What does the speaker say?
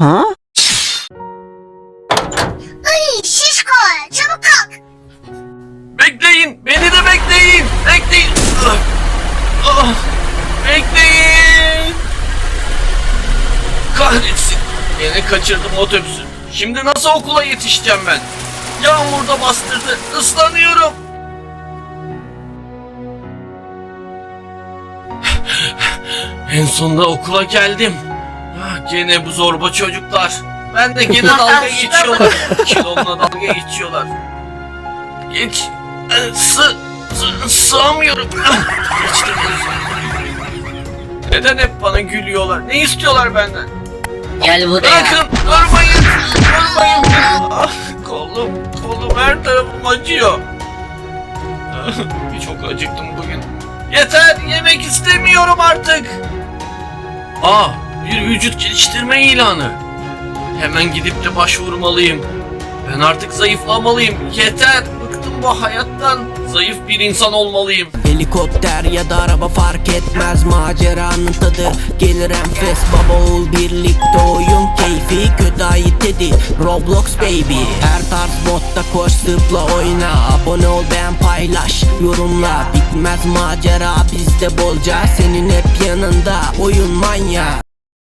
Ha? Ay şişko çabuk kalk. Bekleyin, beni de bekleyin. Bekleyin. Ah, ah, bekleyin. Kahretsin. Yine kaçırdım otobüsü. Şimdi nasıl okula yetişeceğim ben? Yağmur da bastırdı. Islanıyorum. En sonunda okula geldim. Ah, gene bu zorba çocuklar. Ben de gene dalga geçiyorlar. Kilomla dalga geçiyorlar. Geç. Ee, Sı, sı, sığamıyorum. Geçtim. Neden hep bana gülüyorlar? Ne istiyorlar benden? Gel buraya. Bırakın, durmayın, durmayın. Ah, kolum, kolum her tarafım acıyor. Ah, Çok acıktım bugün. Yeter, yemek istemiyorum artık. Aa, bir vücut geliştirme ilanı. Hemen gidip de başvurmalıyım. Ben artık zayıflamalıyım. Yeter, bıktım bu hayattan. Zayıf bir insan olmalıyım. Helikopter ya da araba fark etmez maceranın tadı Gelir enfes baba oğul birlikte oyun keyfi kötü ait dedi Roblox baby Her tarz modda koş zıpla oyna Abone ol beğen paylaş yorumla Bitmez macera bizde bolca Senin hep yanında oyun manya